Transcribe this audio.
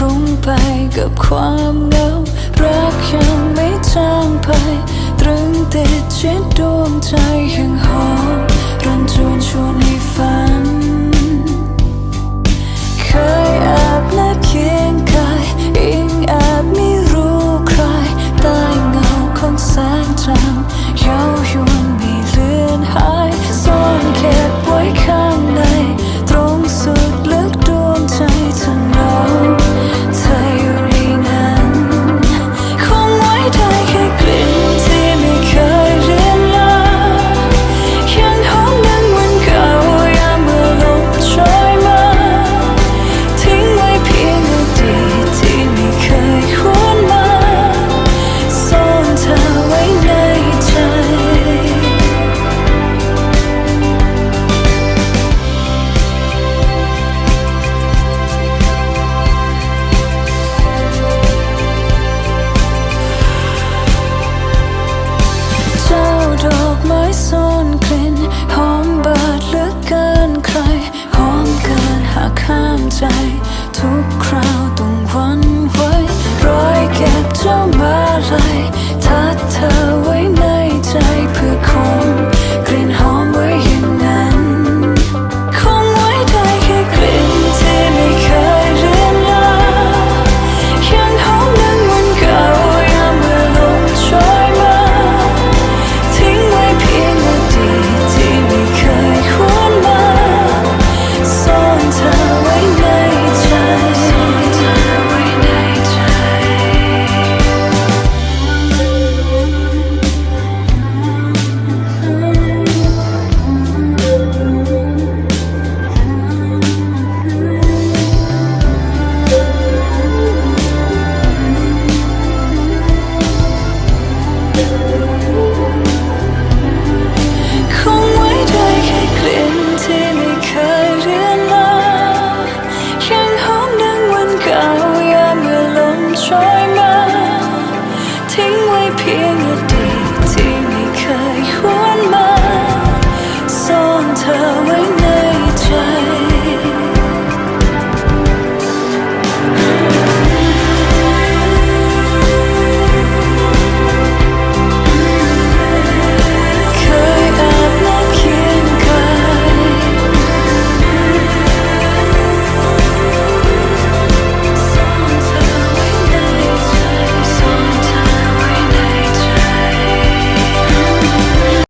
คลุ้งไปกับความเหงารักยังไม่จางไปตรึงติดใจ เก่ายามเมื่ลมชยมา ทิ้งไว้เพียง